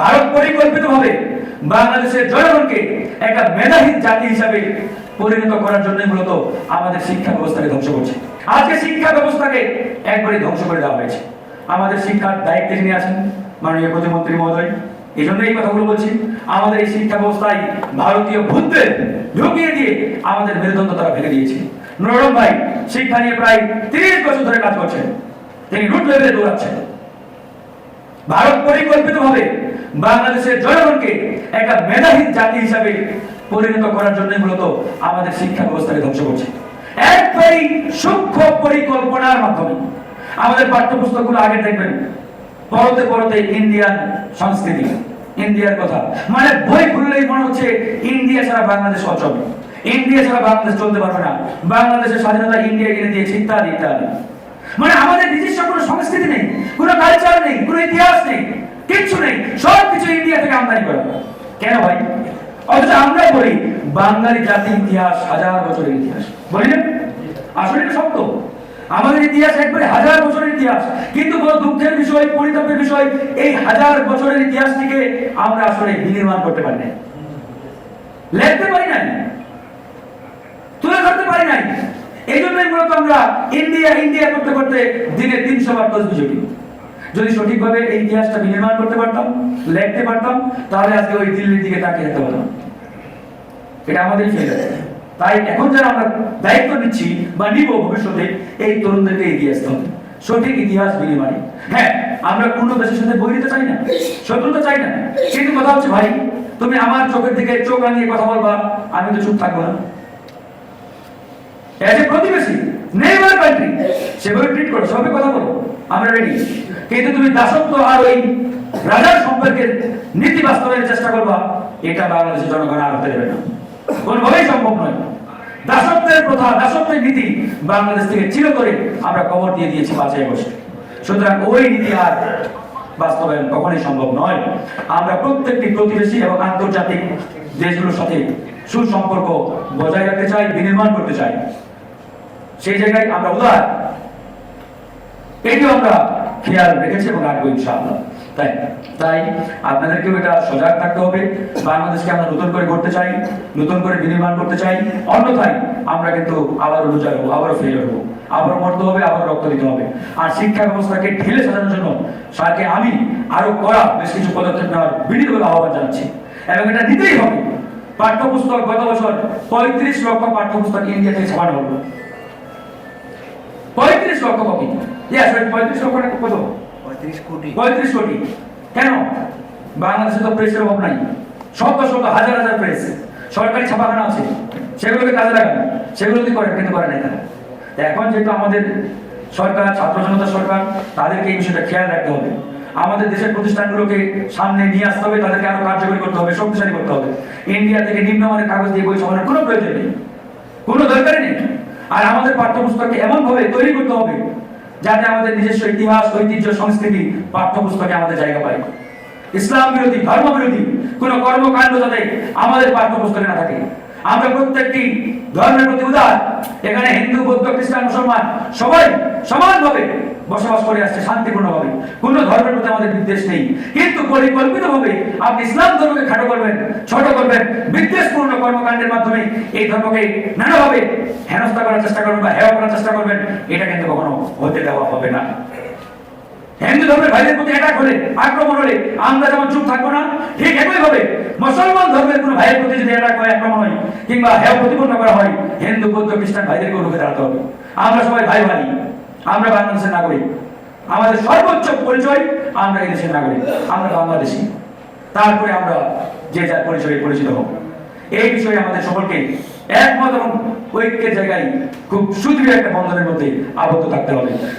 ভারত পরিকল্পিতভাবে বাংলাদেশের জনগণকে একটা মেধাহীন জাতি হিসাবে পরিণত করার জন্য মূলত আমাদের শিক্ষা ব্যবস্থাকে ধ্বংস করছে। আজকে শিক্ষা ব্যবস্থাকে একবারে ধ্বংস করে দেওয়া হয়েছে। আমাদের শিক্ষার দায়িত্বে যিনি আছেন, মাননীয় প্রতিমন্ত্রী মহোদয় এই জন্য এই কথাগুলো বলছি। আমাদের এই শিক্ষা ব্যবস্থায় ভারতীয় ভূতদের ঢুকিয়ে দিয়ে আমাদের মেরুদণ্ড তারা ভেঙে দিয়েছে। নরম ভাই, শিক্ষা নিয়ে প্রায় তিরিশ বছর ধরে কাজ করছেন। তিনি রুট লেভেলে দৌড়াচ্ছেন। ভারত পরিকল্পিতভাবে বাংলাদেশের জনগণকে একটা মেধাহীন জাতি হিসাবে পরিণত করার জন্য মূলত আমাদের শিক্ষা ব্যবস্থাকে ধ্বংস করছে। একবারই সূক্ষ্ম পরিকল্পনার মাধ্যমে। আমাদের পাঠ্যপুস্তকগুলো আগে দেখবেন পরতে পরতে ইন্ডিয়ান সংস্কৃতি, ইন্ডিয়ার কথা। মানে বই খুললেই মনে হচ্ছে ইন্ডিয়া ছাড়া বাংলাদেশ অচল। ইন্ডিয়া ছাড়া বাংলাদেশ চলতে পারবে না। বাংলাদেশের স্বাধীনতা ইন্ডিয়া কিনে দিয়েছে ইত্যাদি ইত্যাদি। মানে আমাদের নিজস্ব কোনো সংস্কৃতি নেই, কোনো কালচার নেই, কোনো ইতিহাস নেই কিচ্ছু নেই সব কিছু ইন্ডিয়া থেকে আমদানি করা। কেন ভাই? অথচ আমরা বলি, বাঙালি জাতির ইতিহাস হাজার বছরের ইতিহাস। বলি না? আসলে এটা সত্য। আমাদের ইতিহাস একবারে হাজার বছরের ইতিহাস। কিন্তু বড় দুঃখের বিষয়, পরিতাপের বিষয়, এই হাজার বছরের ইতিহাসটিকে আমরা আসলে বিনির্মাণ করতে পারি না লিখতে পারি নাই। তুলে ধরতে পারি নাই। এই জন্যই মূলত আমরা ইন্ডিয়া ইন্ডিয়া করতে করতে দিনে তিনশো বার তসবি জড়ি যদি সঠিকভাবে এই ইতিহাসটা বিনির্মাণ করতে পারতাম, লিখতে পারতাম, তাহলে আজকে ওই দিল্লির দিকে তাকিয়ে থাকতে পারতাম। এটা আমাদেরই ফেলে। তাই এখন যারা আমরা দায়িত্ব নিচ্ছি বা নিব ভবিষ্যতে, এই তরুণদেরকে এগিয়ে আসতে হবে। সঠিক ইতিহাস বিনিময় হ্যাঁ আমরা কোনো দেশের সাথে বই দিতে চাই না, শত্রুতা চাই না। কিন্তু কথা হচ্ছে, ভাই, তুমি আমার চোখের দিকে চোখ আনিয়ে কথা বলবা, আমি তো চুপ থাকব না। এজ এ প্রতিবেশী নেইবার কান্ট্রি সেভাবে ট্রিট করো সবাই কথা বলো। আমরা রেডি কিন্তু তুমি দাসত্ব আর ওই রাজার সম্পর্কে নীতি বাস্তবায়নের চেষ্টা করবা, এটা বাংলাদেশের জনগণ আর হতে দেবে না। কোনোভাবেই সম্ভব নয়। দাসত্বের প্রথা, দাসত্বের নীতি বাংলাদেশ থেকে চিরতরে আমরা কবর দিয়ে দিয়েছি বাঁচাই বসে সুতরাং ওই নীতি আর বাস্তবায়ন কখনোই সম্ভব নয়। আমরা প্রত্যেকটি প্রতিবেশী এবং আন্তর্জাতিক দেশগুলোর সাথে সুসম্পর্ক বজায় রাখতে চাই, বিনির্মাণ করতে চাই। সেই জায়গায় আমরা উদার। এটিও আমরা খেয়াল রেখেছি এবং রাখব ইনশাআল্লাহ। তাই তাই আপনাদেরকেও এটা সজাগ থাকতে হবে। বাংলাদেশকে আমরা নতুন করে করতে চাই, নতুন করে বিনির্মাণ করতে চাই। অন্যথায় আমরা কিন্তু আবারও লুজার হব, আবারও ফেল হব আবারও মরতে হবে আবার রক্ত দিতে হবে। আর শিক্ষা ব্যবস্থাকে ঢেলে সাজানোর জন্য আমি আরও কড়া বেশ কিছু পদক্ষেপ নেওয়ার বিনীতভাবে আহ্বান জানাচ্ছি। এবং এটা নিতেই হবে। পাঠ্যপুস্তক গত বছর পঁয়ত্রিশ লক্ষ পাঠ্যপুস্তক ইন্ডিয়া থেকে ছাপানো হলো। পঁয়ত্রিশ লক্ষ কপি। ইয়েস পঁয়ত্রিশ লক্ষ টাকা কত? পঁয়ত্রিশ কোটি। পঁয়ত্রিশ কোটি। কেন? বাংলাদেশে তো প্রেসের অভাব নাই। শত শত হাজার হাজার প্রেস সরকারি ছাপাখানা আছে। সেগুলোকে কাজে লাগান। সেগুলো কি করেন কিন্তু করে নাই তারা। এখন যেহেতু আমাদের সরকার ছাত্র জনতা সরকার তাদেরকে এই বিষয়টা খেয়াল রাখতে হবে। আমাদের দেশের প্রতিষ্ঠানগুলোকে সামনে নিয়ে আসতে হবে। তাদেরকে আরও কার্যকরী করতে হবে শক্তিশালী করতে হবে। ইন্ডিয়া থেকে নিম্নমানের কাগজ দিয়ে বই ছাপানোর কোনো প্রয়োজন নেই। কোনো দরকারই নেই। আর আমাদের পাঠ্যপুস্তককে এমন ভাবে তৈরি করতে হবে যাতে আমাদের নিজস্ব ইতিহাস, ঐতিহ্য, সংস্কৃতি, পাঠ্যপুস্তকে আমাদের জায়গা পায়। ইসলাম বিরোধী, ধর্ম বিরোধী কোন কর্মকাণ্ড যাতে আমাদের পাঠ্যপুস্তকে না থাকে। আমরা প্রত্যেকটি ধর্মের প্রতি উদার। এখানে হিন্দু, বৌদ্ধ, খ্রিস্টান, মুসলমান, সবাই সমানভাবে বসবাস করে আসছে, শান্তিপূর্ণভাবে। কোন ধর্মের প্রতি আমাদের বিদ্বেষ নেই। কিন্তু পরিকল্পিতভাবে আপনি ইসলাম ধর্মকে খাটো করবেন, ছোট করবেন, বিদ্বেষপূর্ণ কর্মকাণ্ডের মাধ্যমে এই ধর্মকে নানাভাবে হেনস্থা করার চেষ্টা করবেন বা হেয় করার চেষ্টা করবেন, এটা কিন্তু কখনো হতে দেওয়া হবে না। হিন্দু ধর্মের ভাইদের প্রতি অ্যাটাক হলে, আক্রমণ হলে আমরা যেমন চুপ থাকব না, ঠিক একই ভাবে মুসলমান ধর্মের কোনো ভাইয়ের প্রতি যদি অ্যাটাক হয় আক্রমণ হয়, কিংবা হেয় প্রতিপন্ন করা হয়, হিন্দু, বৌদ্ধ, খ্রিস্টান ভাইদেরকে রুখে দাঁড়াতে হবে। আমরা সবাই ভাই ভাই। আমরা বাংলাদেশের নাগরিক। আমাদের সর্বোচ্চ পরিচয় আমরা এই দেশের নাগরিক। আমরা বাংলাদেশী। তারপরে আমরা যে যার পরিচয়ে পরিচিত হব। এই বিষয়ে আমাদের সকলকে একমত এবং ঐক্যের জায়গায় খুব সুদৃঢ় একটা বন্ধনের মধ্যে আবদ্ধ থাকতে হবে।